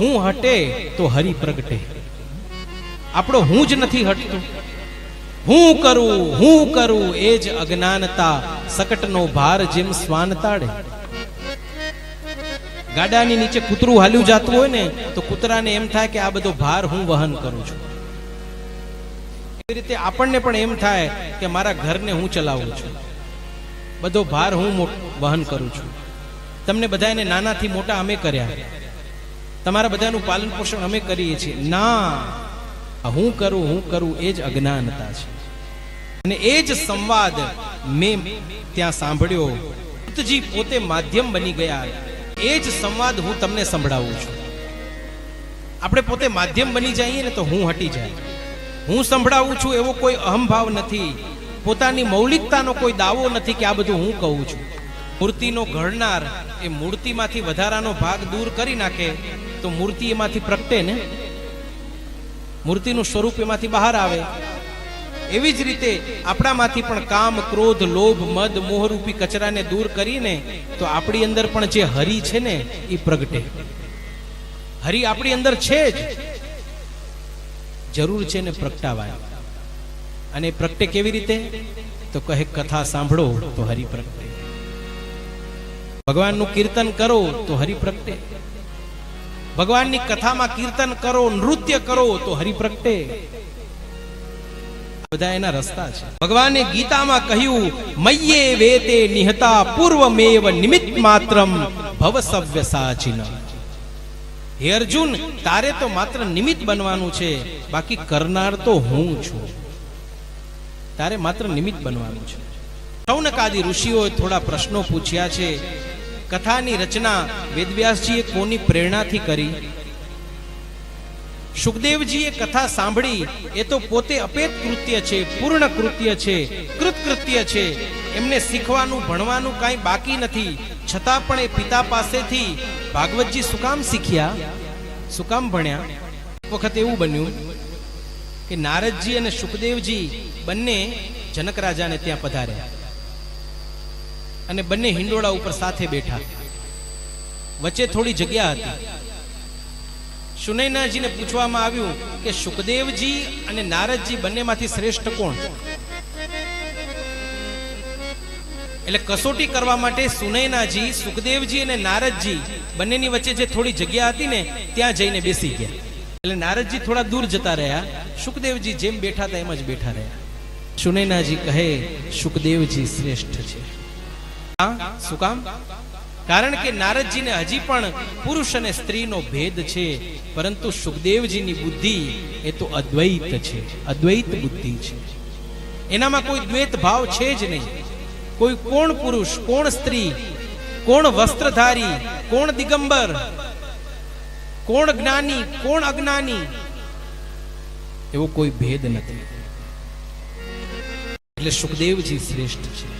હું હટે તો હરિ પ્રગટે. આપણો હું જ નથી હટતો. હું કરું હું કરું એ જ અજ્ઞાનતા, સકટનો ભાર જેમ શ્વાન તાડે ગાડાની નીચે કૂતરું હાલ્યું જાતું હોય ને, તો કૂતરાને એમ થાય કે આ બધો ભાર હું વહન કરું છું. એવી રીતે આપણને પણ એમ થાય કે મારા ઘરને હું ચલાવું છું. બધો ભાર હું વહન કરું છું. તમને બધાને નાનાથી મોટા અમે કર્યા. તમારા બધાનું પાલન પોષણ અમે કરીએ છીએ. ના. હું કરું હું કરું એ જ અજ્ઞાનતા છે. અને એ જ સંવાદ મેં ત્યાં સાંભળ્યો. ભૂતજી પોતે માધ્યમ બની ગયા. એ જ સંવાદ હું તમને સંભળાવું છું. આપણે પોતે માધ્યમ બની જઈએ ને તો હું હટી જાય. હું સંભળાવું છું એવો કોઈ અહંભાવ નથી. પોતાની મૌલિકતાનો કોઈ દાવો નથી કે આ બધું હું કહું છું. મૂર્તિનો ઘડનાર એ મૂર્તિમાંથી વધારાનો ભાગ દૂર કરી નાખે. તો મૂર્તિ એમાંથી પ્રગટે ને? મૂર્તિનું સ્વરૂપ એમાંથી બહાર આવે. એવી જ રીતે આપણામાંથી પણ કામ, ક્રોધ, લોભ, મદ, મોહરૂપી કચરાને દૂર કરીને તો આપણી અંદર પણ જે હરિ છે ને, એ પ્રગટે. હરિ આપણી અંદર છે જ. જરૂર છે ને પ્રગટાવાય. અને પ્રગટે કેવી રીતે? તો કહે, કથા સાંભળો તો હરિ પ્રગટે. ભગવાનનું કીર્તન કરો તો હરિ પ્રગટે. ભગવાનની કથામાં કીર્તન કરો, નૃત્ય કરો, તો હરિ બધા એના રસ્તા છે. ભગવાને ગીતામાં કહ્યું, મય્યે વેતે નિહતા પૂર્વમેવ નિમિત્ત માત્રમ ભવ સાચિન. હે અર્જુન, તારે તો માત્ર નિમિત્ત બનવાનું છે, બાકી કરનાર તો હું છું. તારે માત્ર નિમિત્ત બનવાનું છે. સૌનકાદી ઋષિઓએ થોડા પ્રશ્નો પૂછ્યા છે. કથાની રચના વેદવ્યાસજીએ કોની પ્રેરણાથી કરી? સુખદેવજીએ કથા સાંભળી, એ તો પોતે અપેત કૃત્ય છે, પૂર્ણ કૃત્ય છે કૃતકૃત્ય છે. એમને શીખવાનું, ભણવાનું કાંઈ બાકી નથી. છતાં પણ એ પિતા પાસેથી ભાગવતજી શું કામ શીખ્યા? શું કામ ભણ્યા? એક વખત એવું બન્યું કે નારદજી અને સુખદેવજી બંને જનક રાજાને ત્યાં પધાર્યા. અને બંને હિંડોળા ઉપર સાથે બેઠા. વચ્ચે થોડી જગ્યા હતી. સુનૈનાજીને પૂછવામાં આવ્યું કે સુખદેવજી અને નારદજી બંનેમાંથી શ્રેષ્ઠ કોણ? એટલે કસોટી કરવા માટે સુનૈનાજી, સુખદેવજી અને નારદજી બંનેની વચ્ચે જે થોડી જગ્યા હતી ને, ત્યાં જઈને બેસી ગયા. એટલે નારદજી થોડા દૂર જતા રહ્યા. સુખદેવજી જેમ બેઠા હતા એમ જ બેઠા રહ્યા. સુનૈનાજી કહે, સુખદેવજી શ્રેષ્ઠ છે? શું કારણ કે નારદજીને હજી પણ પુરુષ અને સ્ત્રીનો ભેદ છે, પરંતુ સુખદેવજીની બુદ્ધિ એ તો અદ્વૈત છે, અદ્વૈત બુદ્ધિ છે. એનામાં કોઈ દ્વૈત ભાવ છે જ નહીં. કોઈ કોણ પુરુષ, કોણ સ્ત્રી, કોણ વસ્ત્રધારી, કોણ દિગંબર, કોણ જ્ઞાની, કોણ અજ્ઞાની, એવો કોઈ ભેદ નથી. એટલે સુખદેવજી શ્રેષ્ઠ છે.